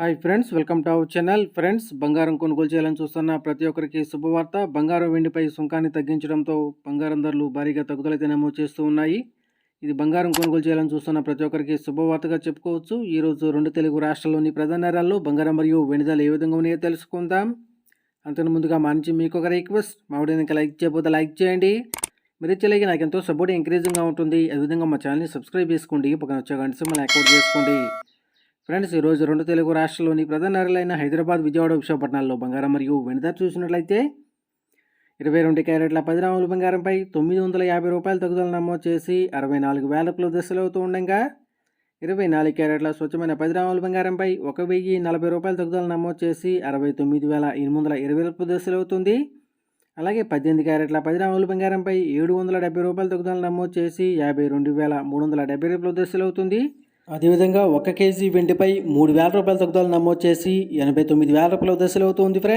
Hi friends welcome to our channel. Friends బంగారం కొనుగోలు చేయాలని చూస్తున్న ప్రతి ఒక్కరికి శుభవార్త. బంగారం వెండిపై సుంకాన్ని తగ్గించడంతో బంగారం ధరలు భారీగా తగ్గుదలైతే నమోదు చేస్తూ ఉన్నాయి. ఇది బంగారం కొనుగోలు చేయాలని చూస్తున్న ప్రతి ఒక్కరికి శుభవార్తగా చెప్పుకోవచ్చు. ఈరోజు రెండు తెలుగు రాష్ట్రాల్లోని ప్రధాన నగరాల్లో బంగారం మరియు వెండి ధరలు ఏ విధంగా ఉన్నాయో తెలుసుకుందాం. అంతకు ముందుగా మా నుంచి మీకు ఒక రిక్వెస్ట్. మా వీడియోని ఇంకా లైక్ చేయబోతే లైక్ చేయండి. మీరు ఇచ్చేలాగే నాకు ఎంతో సపోర్ట్ ఎంకరేజింగ్గా ఉంటుంది. అదేవిధంగా మా ఛానల్ని సబ్స్క్రైబ్ చేసుకోండి. పక్కన వచ్చే గంట సింబల్ అకౌంట్ చేసుకోండి. ఫ్రెండ్స్ ఈరోజు రెండు తెలుగు రాష్ట్రాల్లోని ప్రధాన నగరాలైన హైదరాబాద్ విజయవాడ విశాఖపట్నాల్లో బంగారం మరియు వెండి చూసినట్లయితే ఇరవై రెండు క్యారెట్ల పది గ్రాముల బంగారంపై తొమ్మిది వందల యాభై రూపాయల తగ్గుదల నమోదు చేసి అరవై నాలుగు వేల కిలో దశలు అవుతూ ఉండగా ఇరవై నాలుగు క్యారెట్ల స్వచ్ఛమైన పది గ్రాముల బంగారంపై ఒక వెయ్యి నలభై రూపాయల తగ్గుదల నమోదు చేసి అరవై తొమ్మిది వేల ఎనిమిది వందల ఇరవై రూపాయల దశలు అవుతుంది. అలాగే పద్దెనిమిది క్యారెట్ల పది గ్రాముల బంగారంపై ఏడు వందల డెబ్బై రూపాయల తగ్గుదల నమోదు చేసి యాభై రెండు వేల మూడు వందల డెబ్బై రూపాయల దశలు అవుతుంది. అదేవిధంగా ఒక కేజీ వెండిపై మూడు వేల రూపాయల తగ్గుదల నమోదు చేసి ఎనభై తొమ్మిది వేల రూపాయల దశలు అవుతుంది ఫ్రెండ్స్